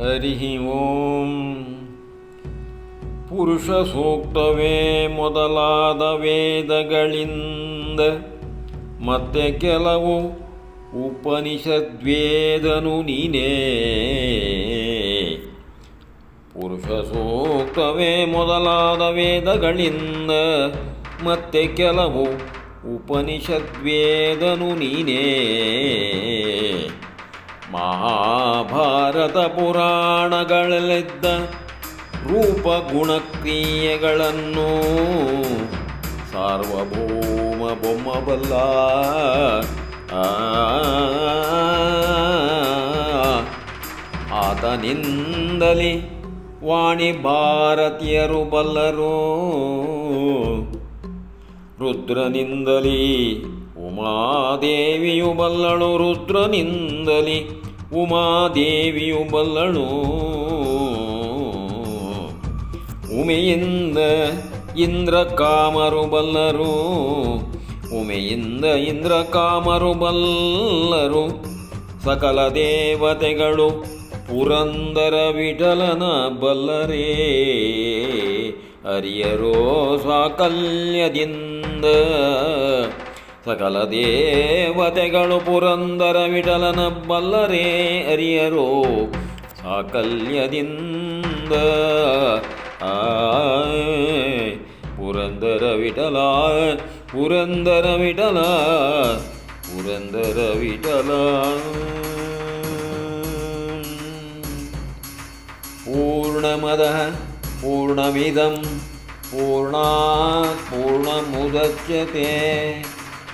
ಹರಿ ಓಂ. ಪುರುಷ ಸೂಕ್ತವೇ ಮೊದಲಾದ ವೇದಗಳಿಂದ. ಮತ್ತೆ ಕೆಲವು ಉಪನಿಷದ್ವೇದನು ನೀನೇ. ಪುರುಷ ಸೂಕ್ತವೇ ಮೊದಲಾದ ವೇದಗಳಿಂದ. ಮತ್ತೆ ಕೆಲವು ಉಪನಿಷದ್ವೇದನು ನೀನೇ. ಮಹಾಭಾರತ ಪುರಾಣಗಳಲ್ಲಿದ್ದ ರೂಪ ಗುಣಕ್ರಿಯೆಗಳನ್ನು ಸಾರ್ವಭೌಮ ಬೊಮ್ಮಬಲ್ಲ. ಆತನಿಂದಲೇ ವಾಣಿ ಭಾರತೀಯರು ಬಲ್ಲರು. ರುದ್ರನಿಂದಲೇ ಉಮಾದೇವಿಯು ಬಲ್ಲಳು. ರುದ್ರನಿಂದಲೇ ಉಮಾದೇವಿಯು ಬಲ್ಲಳು. ಉಮೆಯಿಂದ ಇಂದ್ರ ಕಾಮರು ಬಲ್ಲರು. ಉಮೆಯಿಂದ ಇಂದ್ರ ಕಾಮರು ಬಲ್ಲರು. ಸಕಲ ದೇವತೆಗಳು ಪುರಂದರ ವಿಠಲನ ಬಲ್ಲರೇ. ಅರಿಯರೋ ಸಾಕಲ್ಯದಿಂದ ಸಕಲ ದೇವತೆಗಳು ಪುರಂದರ ವಿಠಲನ ಬಲ್ಲರೇ ಅರಿಯರೋ ಸಾಕಲ್ಯದಿಂದ ಆ ಪುರಂದರ ವಿಠಲ ಪುರಂದರ ವಿಠಲ ಪುರಂದರ ವಿಠಲ ಪೂರ್ಣಮದ ಪೂರ್ಣಮಿದಂ ಪೂರ್ಣಾತ್ ಪೂರ್ಣಮುದಚ್ಯತೆ